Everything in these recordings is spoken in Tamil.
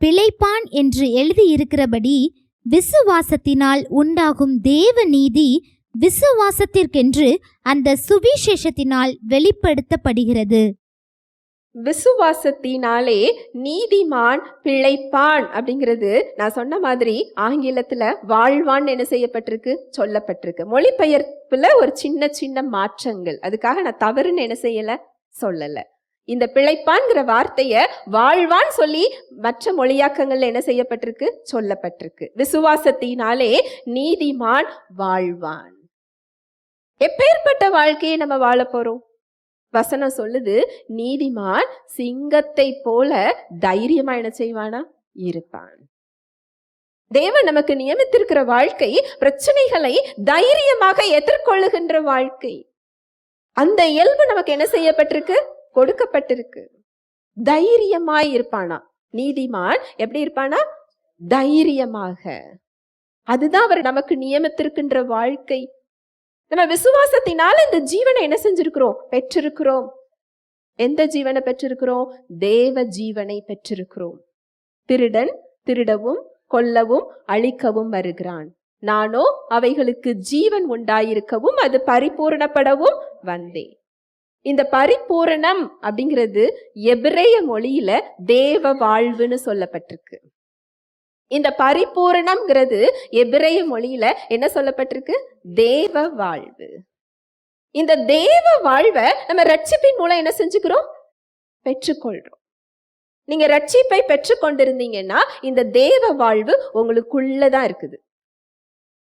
பிழைப்பான் என்று எழுதியிருக்கிறபடி விசுவாசத்தினால் உண்டாகும் தேவ நீதி விசுவாசத்திற்கென்று அந்த சுவிசேஷத்தினால் வெளிப்படுத்தப்படுகிறது. விசுவாசத்தினாலே நீதிமான் பிழைப்பான் அப்படிங்கிறது நான் சொன்ன மாதிரி ஆங்கிலத்துல வாழ்வான் என்ன செய்யப்பட்டிருக்கு? சொல்லப்பட்டிருக்கு. மொழிபெயர்ப்புல ஒரு சின்ன சின்ன மாற்றங்கள். அதுக்காக நான் தவறுன்னு என்ன செய்யல? சொல்லலை. இந்த பிழைப்பான்ங்கிற வார்த்தையை வாழ்வான் சொல்லி மற்ற மொழியாக்கங்கள்ல என்ன செய்யப்பட்டிருக்கு? சொல்லப்பட்டிருக்கு. விசுவாசத்தினாலே நீதிமான் வாழ்வான். எப்பேற்பட்ட வாழ்க்கையை நம்ம வாழ போறோம்? வசனம் சொல்லுது நீதிமான் சிங்கத்தை போல தைரியமா என்ன செய்வானா? இருப்பான். தேவன் நமக்கு நியமித்திருக்கிற வாழ்க்கை பிரச்சனைகளை தைரியமாக எதிர்கொள்ளுகின்ற வாழ்க்கை. அந்த இயல்பு நமக்கு என்ன செய்யப்பட்டிருக்கு? கொடுக்கப்பட்டிருக்கு. தைரியமாய் இருப்பானா? நீதிமான் எப்படி இருப்பானா? தைரியமாக. அதுதான் அவர் நமக்கு நியமித்திருக்கின்ற வாழ்க்கை. நம்ம விசுவாசத்தினால இந்த ஜீவனை என்ன செஞ்சிருக்கிறோம்? பெற்றிருக்கிறோம். எந்த ஜீவனை பெற்றிருக்கிறோம்? தேவ ஜீவனை பெற்றிருக்கிறோம். திருடன் திருடவும் கொல்லவும் அழிக்கவும் வருகிறான். நானோ அவைகளுக்கு ஜீவன் உண்டாயிருக்கவும் அது பரிபூரணப்படவும் வந்தேன். இந்த பரிபூரணம் அப்படிங்கிறது எபிரேய மொழியில தேவ வாழ்வுன்னு சொல்லப்பட்டிருக்கு. இந்த பரிபூரணம்ங்கிறது எபிரேய மொழியில என்ன சொல்லப்பட்டிருக்கு? தேவ வாழ்வு. இந்த தேவ வாழ்வை நம்ம ரட்சிப்பின் மூலம் என்ன செஞ்சுக்கிறோம்? பெற்றுக்கொள்றோம். நீங்க ரட்சிப்பை பெற்றுக்கொண்டிருந்தீங்கன்னா இந்த தேவ வாழ்வு உங்களுக்குள்ளதான் இருக்குது.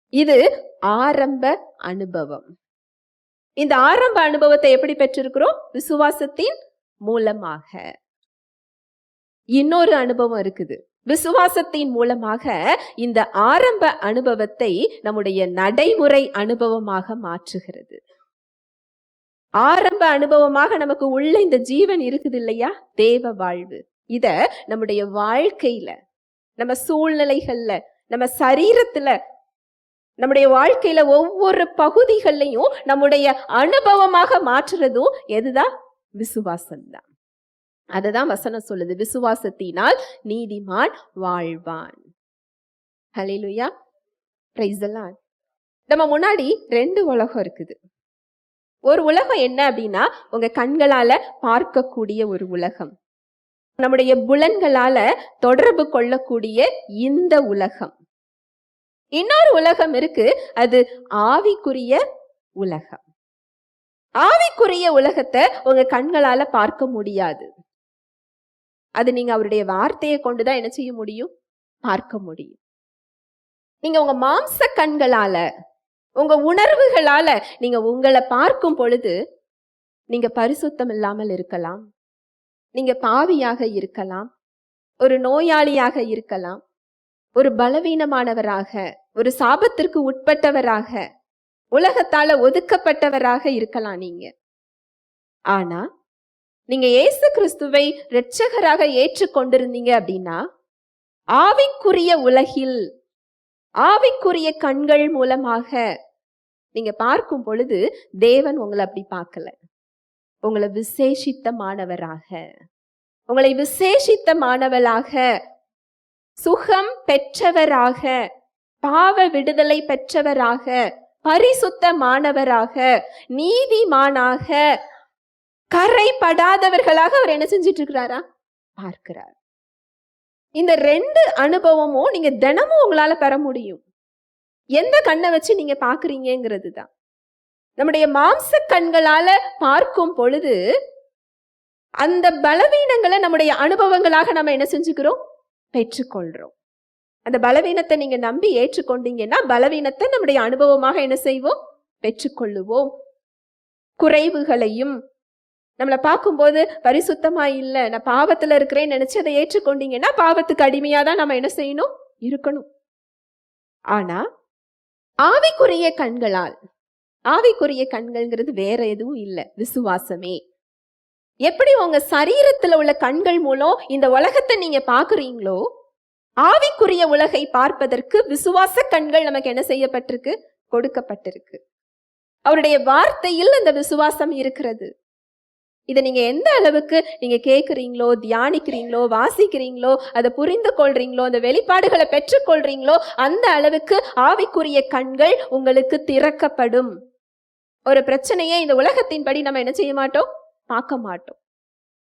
இது ஆரம்ப அனுபவம். இந்த ஆரம்ப அனுபவத்தை எப்படி பெற்றிருக்கிறோம்? விசுவாசத்தின் மூலமாக. இன்னொரு அனுபவம் இருக்குது. விசுவாசத்தின் மூலமாக இந்த ஆரம்ப அனுபவத்தை நம்முடைய நடைமுறை அனுபவமாக மாற்றுகிறது. ஆரம்ப அனுபவமாக நமக்கு உள்ள இந்த ஜீவன் இருக்குது இல்லையா? தேவ வாழ்வு. இத நம்முடைய வாழ்க்கையில நம்ம சூழ்நிலைகள்ல நம்ம சரீரத்துல நம்முடைய வாழ்க்கையில ஒவ்வொரு பகுதிகள்லையும் நம்முடைய அனுபவமாக மாற்றுறதும் எதுதான்? விசுவாசம்தான். அதுதான் வசனம் சொல்லுது. விசுவாசத்தினால் நீதிமான் வாழ்வான். ஹலிலுயா பிரைஸ் நம்ம முன்னாடி ரெண்டு உலகம் இருக்குது. ஒரு உலகம் என்ன அப்படின்னா உங்க கண்களால பார்க்கக்கூடிய ஒரு உலகம். நம்முடைய புலன்களால தொடர்பு கொள்ளக்கூடிய இந்த உலகம். இன்னொரு உலகம் இருக்கு. அது ஆவிக்குரிய உலகம். ஆவிக்குரிய உலகத்தை உங்க கண்களால பார்க்க முடியாது. அது நீங்க அவருடைய வார்த்தையை கொண்டுதான் என்ன செய்ய முடியும்? பார்க்க முடியும். நீங்க உங்க மாம்ச கண்களால உங்க உணர்வுகளால நீங்க உங்களை பார்க்கும் பொழுது நீங்க பரிசுத்தம் இல்லாமல் இருக்கலாம். நீங்க பாவியாக இருக்கலாம். ஒரு நோயாளியாக இருக்கலாம். ஒரு பலவீனமானவராக ஒரு சாபத்திற்கு உட்பட்டவராக உலகத்தால ஒதுக்கப்பட்டவராக இருக்கலாம் நீங்க. ஆனா நீங்க இயேசு கிறிஸ்துவை இரட்சகராக ஏற்றுக்கொண்டிருந்தீங்க அப்படின்னா ஆவிக்குரிய உலகில் ஆவிக்குரிய கண்கள் மூலமாக நீங்க பார்க்கும் பொழுது தேவன் உங்களை அப்படி பார்க்கல. உங்களை விசேஷித்த மாணவராக உங்களை விசேஷித்த மாணவளாக சுகம் பெற்றவராக பாவ விடுதலை பெற்றவராக பரிசுத்த மாணவராக நீதிமானாக கரைப்படாதவர்களாக அவர் என்ன செஞ்சிட்டு இருக்கிறாரா பார்க்கிறார். இந்த ரெண்டு அனுபவமும் நீங்க தினமும் உங்களால பெற முடியும். எந்த கண்ணை வச்சு நீங்க பாக்குறீங்கிறது தான். நம்முடைய மாம்ச கண்களால பார்க்கும் பொழுது அந்த பலவீனங்களை நம்முடைய அனுபவங்களாக நம்ம என்ன செஞ்சுக்கிறோம்? பெற்றுக்கொள்றோம். அந்த பலவீனத்தை நீங்க நம்பி ஏற்றுக்கொண்டீங்கன்னா பலவீனத்தை நம்முடைய அனுபவமாக என்ன செய்வோம்? பெற்றுக்கொள்ளுவோம். குறைவுகளையும் நம்மளை பார்க்கும்போது பரிசுத்தமா இல்லை நான் பாவத்துல இருக்கிறேன்னு நினைச்சு அதை ஏற்றுக்கொண்டீங்கன்னா பாவத்துக்கு அடிமையா தான் நம்ம என்ன செய்யணும்? இருக்கணும். ஆனா ஆவிக்குரிய கண்களால் ஆவிக்குரிய கண்கள்ங்கிறது வேற எதுவும் இல்லை. விசுவாசமே. எப்படி உங்க சரீரத்துல உள்ள கண்கள் மூலம் இந்த உலகத்தை நீங்க பாக்குறீங்களோ ஆவிக்குரிய உலகை பார்ப்பதற்கு விசுவாச கண்கள் நமக்கு என்ன செய்யப்பட்டிருக்கு? கொடுக்கப்பட்டிருக்கு. அவருடைய வார்த்தையில் அந்த விசுவாசம் இருக்கிறது. இதை நீங்க எந்த அளவுக்கு நீங்க கேட்குறீங்களோ தியானிக்கிறீங்களோ வாசிக்கிறீங்களோ அதை புரிந்து கொள்றீங்களோ அந்த வெளிப்பாடுகளை பெற்றுக்கொள்றீங்களோ அந்த அளவுக்கு ஆவிக்குரிய கண்கள் உங்களுக்கு திறக்கப்படும். ஒரு பிரச்சனையை இந்த உலகத்தின்படி நம்ம என்ன செய்ய மாட்டோம்? பார்க்க மாட்டோம்.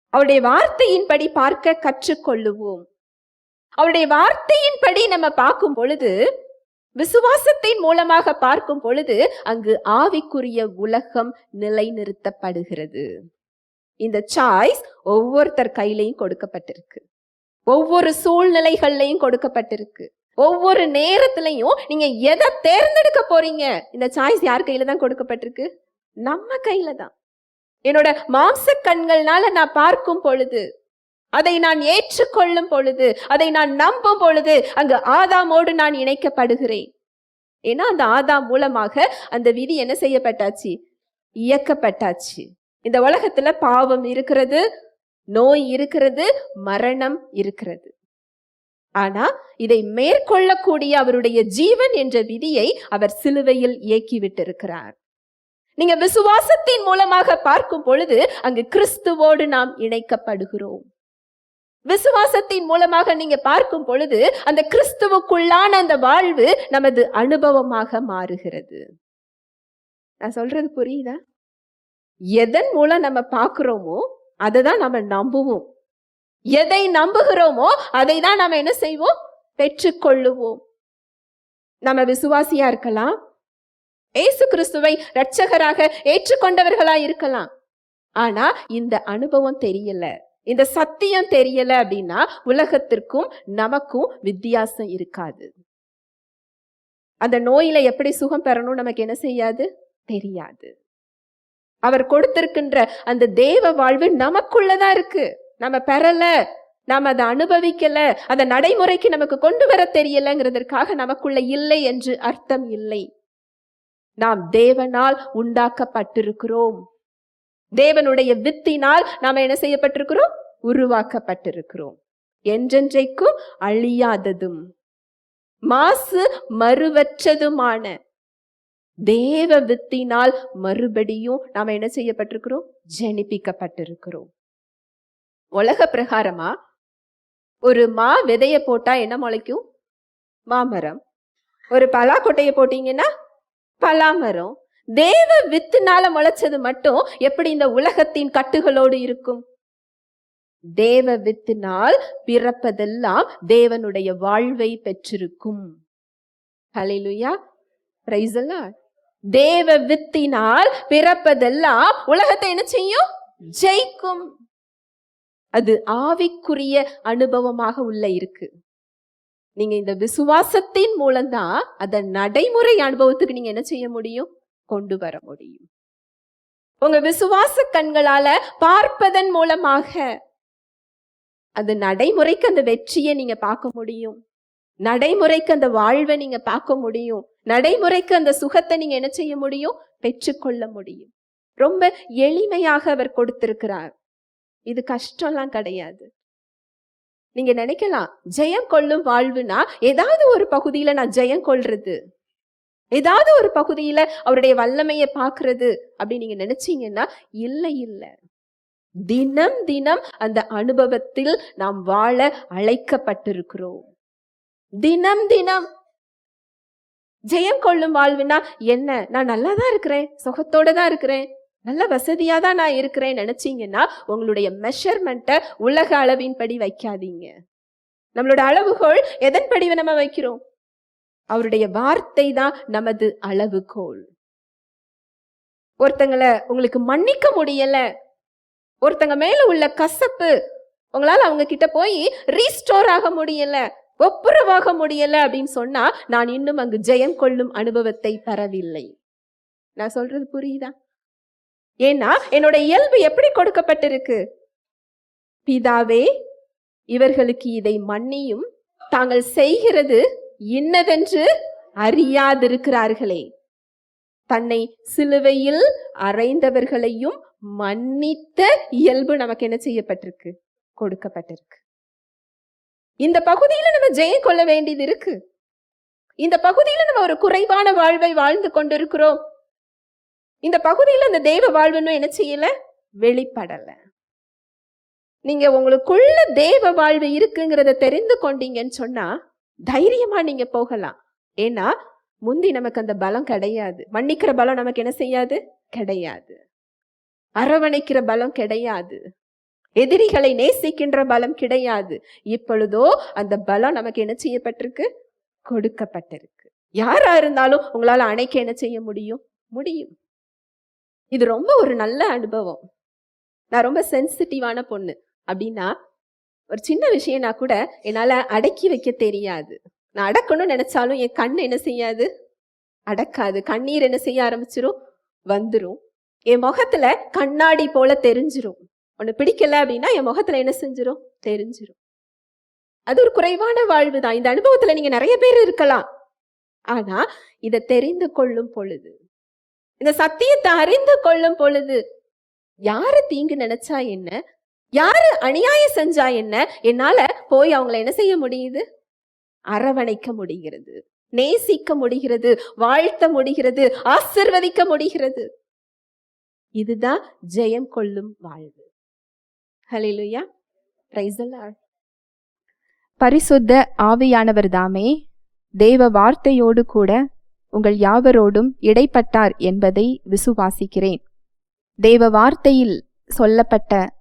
அவருடைய வார்த்தையின்படி பார்க்க கற்றுக்கொள்ளுவோம். அவருடைய வார்த்தையின்படி நம்ம பார்க்கும் பொழுது விசுவாசத்தின் மூலமாக பார்க்கும் பொழுது அங்கு ஆவிக்குரிய உலகம் நிலைநிறுத்தப்படுகிறது. இந்த சாய்ஸ் ஒவ்வொருத்தர் கையிலையும் கொடுக்கப்பட்டிருக்கு. ஒவ்வொரு சூழ்நிலைகள்லையும் கொடுக்கப்பட்டிருக்கு. ஒவ்வொரு நேரத்திலையும் நீங்க எதை தேர்ந்தெடுக்க போறீங்க? இந்த சாய்ஸ் யார் கையில தான் கொடுக்கப்பட்டிருக்கு? நம்ம கையில தான். என்னோட மாம்ச கண்கள்னால நான் பார்க்கும் பொழுது அதை நான் ஏற்றுக்கொள்ளும் பொழுது அதை நான் நம்பும் பொழுது அங்கு ஆதாமோடு நான் இணைக்கப்படுகிறேன். ஏன்னா அந்த ஆதாம் மூலமாக அந்த விதி என்ன செய்யப்பட்டாச்சு? இயக்கப்பட்டாச்சு. இந்த உலகத்துல பாவம் இருக்கிறது நோய் இருக்கிறது மரணம் இருக்கிறது. ஆனா இதை மேற்கொள்ளக்கூடிய அவருடைய ஜீவன் என்ற விதியை அவர் சிலுவையில் இயக்கி விட்டிருக்கிறார் நீங்க விசுவாசத்தின் மூலமாக பார்க்கும் பொழுது அங்கு கிறிஸ்துவோடு நாம் இணைக்கப்படுகிறோம். விசுவாசத்தின் மூலமாக நீங்க பார்க்கும் பொழுது அந்த கிறிஸ்துவுக்குள்ளான அந்த வாழ்வு நமது அனுபவமாக மாறுகிறது. நான் சொல்றது புரியுதா? எதன் மூலம் நம்ம பார்க்குறோமோ அதை தான் நம்ம நம்புவோம். எதை நம்புகிறோமோ அதை தான் நம்ம என்ன செய்வோம்? பெற்றுக்கொள்ளுவோம். நம்ம விசுவாசியா இருக்கலாம். ஏசு கிறிஸ்துவை ரட்சகராக ஏற்றுக்கொண்டவர்களா இருக்கலாம். ஆனா இந்த அனுபவம் தெரியல. இந்த சத்தியம் தெரியல அப்படின்னா உலகத்திற்கும் நமக்கும் வித்தியாசம் இருக்காது. அந்த நோயில எப்படி சுகம் பெறணும் நமக்கு என்ன செய்யாது? தெரியாது. அவர் கொடுத்திருக்கின்ற அந்த தேவ வாழ்வு நமக்குள்ளதான் இருக்கு. நம்ம பெறல நாம் அதை அனுபவிக்கல அந்த நடைமுறைக்கு நமக்கு கொண்டு வர தெரியலங்கிறதற்காக நமக்குள்ள இல்லை என்று அர்த்தம் இல்லை. நாம் தேவனால் உண்டாக்கப்பட்டிருக்கிறோம். தேவனுடைய வித்தினால் நாம் என்ன செய்யப்பட்டிருக்கிறோம்? உருவாக்கப்பட்டிருக்கிறோம். என்றென்றைக்கும் அழியாததும் மாசு மறுவற்றதுமான தேவ வித்தினால் மறுபடியும் நாம் என்ன செய்யப்பட்டிருக்கிறோம்? ஜெனிப்பிக்கப்பட்டிருக்கிறோம். உலக பிரகாரமா ஒரு மா விதைய போட்டா என்ன முளைக்கும்? மாமரம். ஒரு பலாக்கொட்டையை போட்டீங்கன்னா பலாமரம். தேவ வித்துனால முளைச்சது மட்டும் எப்படி இந்த உலகத்தின் கட்டுகளோடு இருக்கும்? தேவ வித்தினால் பிறப்பதெல்லாம் தேவனுடைய வாழ்வை பெற்றிருக்கும். ஹalleluya பிரைஸ் தேவ வித்தினால் பிறப்பதெல்லாம் உலகத்தை என்ன செய்யும்? ஜெயிக்கும். அது ஆவிக்குரிய அனுபவமாக உள்ள இருக்கு. நீங்க இந்த விசுவாசத்தின் மூலம்தான் அதை நடைமுறை அனுபவத்துக்கு நீங்க என்ன செய்ய முடியும்? கொண்டு வர முடியும். உங்க விசுவாச கண்களால பார்ப்பதன் மூலமாக அது நடைமுறைக்கு அந்த வெற்றியை நீங்க பார்க்க முடியும். நடைமுறைக்கு அந்த வாழ்வை நீங்க பார்க்க முடியும். நடைமுறைக்கு அந்த சுகத்தை நீங்க என்ன செய்ய முடியும்? பெற்றுக்கொள்ள முடியும். ரொம்ப எளிமையாக அவர் கொடுத்திருக்கிறார். இது கஷ்டம்லாம் கிடையாது. நீங்க நினைக்கலாம் ஜெயம் கொள்ளும் வாழ்வுனா ஏதாவது ஒரு பகுதியில நான் ஜெயம் கொள்றது. ஏதாவது ஒரு பகுதியில் அவருடைய வல்லமையை பார்க்கறது அப்படி நீங்கள் நினச்சிங்கன்னா இல்லை இல்லை. தினம் தினம் அந்த அனுபவத்தில் நாம் வாழ அழைக்கப்பட்டிருக்கிறோம். தினம் தினம். ஜெயம் கொள்ளும் வாழ்வுனா என்ன? நான் நல்லா தான் இருக்கிறேன் சுகத்தோட தான் இருக்கிறேன் நல்ல வசதியா தான் நான் இருக்கிறேன் நினைச்சீங்கன்னா உங்களுடைய மெஷர்மெண்ட்டை உலக அளவின்படி வைக்காதீங்க. நம்மளோட அளவுகோல் எதன்படி நம்ம வைக்கிறோம்? அவருடைய வார்த்தை தான் நமது அளவுகோல். ஒருத்தங்களை உங்களுக்கு மன்னிக்க முடியல ஒருத்தங்க மேல உள்ள கசப்பு உங்களால் அவங்க கிட்ட போய் ரீஸ்டோர் ஆக முடியல ஒப்புரவாக முடியல அப்படின்னு சொன்னா நான் இன்னும் அங்கு ஜெயம் கொள்ளும் அனுபவத்தை பெறவில்லை. நான் சொல்றது புரியுதா? ஏன்னா என்னோட இயல்பு எப்படி கொடுக்கப்பட்டிருக்கு? பிதாவே இவர்களுக்கு இதை மன்னியும் தாங்கள் செய்கிறது இன்னதென்று அறியாதிருக்கிறார்களே. தன்னை சிலுவையில் அறைந்தவர்களையும் மன்னித்த இயல்பு நமக்கு என்ன செய்யப்பட்டிருக்கு? கொடுக்கப்பட்டிருக்கு. இந்த பகுதியில நம்ம ஜெயம் கொள்ள வேண்டியது இருக்கு. இந்த பகுதியில நம்ம ஒரு குறைவான வாழ்வை வாழ்ந்து கொண்டிருக்கிறோம். இந்த பகுதியில அந்த தெய்வ வாழ்வுன்னு என்ன செய்யல? வெளிப்படல. நீங்க உங்களுக்குள்ள தேவ வாழ்வு இருக்குங்கிறத தெரிந்து கொண்டீங்கன்னு சொன்னா தைரியமா நீங்க போகலாம். ஏன்னா முந்தி நமக்கு அந்த பலம் கிடையாது. மன்னிக்கிற பலம் நமக்கு என்ன செய்யாது? கிடையாது. அரவணைக்கிற பலம் கிடையாது. எதிரிகளை நேசிக்கின்ற பலம் கிடையாது. இப்பொழுதோ அந்த பலம் நமக்கு என்ன செய்யப்பட்டிருக்கு? கொடுக்கப்பட்டிருக்கு. யாரா இருந்தாலும் உங்களால அணைக்க என்ன செய்ய முடியும்? முடியும். இது ரொம்ப ஒரு நல்ல அனுபவம். நான் ரொம்ப சென்சிட்டிவான பொண்ணு. அப்படின்னா ஒரு சின்ன விஷயம்னா கூட என்னால் அடக்கி வைக்க தெரியாது. நான் அடக்கணும்னு நினச்சாலும் என் கண் என்ன செய்யாது? அடக்காது. கண்ணீர் என்ன செய்ய ஆரம்பிச்சிரும்? வந்துடும் என் முகத்துல கண்ணாடி போல தெரிஞ்சிரும். உன்னை பிடிக்கல அப்படின்னா என் முகத்துல என்ன செஞ்சிரும்? தெரிஞ்சிரும். அது ஒரு குறைவான வாழ்வு தான். இந்த அனுபவத்துல நீங்க நிறைய பேர் இருக்கலாம். ஆனா இதை தெரிந்து கொள்ளும் பொழுது இந்த சத்தியத்தை அறிந்து கொள்ளும் பொழுது யாரு தீங்கு நினைச்சா என்ன? யாரு அநியாயம் செஞ்சா என்ன? என்னால போய் அவங்கள என்ன செய்ய முடியுது? அரவணைக்க முடிகிறது நேசிக்க முடிகிறது வாழ்த்த முடிகிறது ஆசிர்வதிக்க முடிகிறது. இதுதான் ஜெயம் கொள்ளும் வாழ்வு. ஹalleluya பரிசுத்த ஆவியானவர் தாமே தேவ வார்த்தையோடு கூட உங்கள் யாவரோடும் இடைப்பட்டார் என்பதை விசுவாசிக்கிறேன். தேவ வார்த்தையில் சொல்லப்பட்ட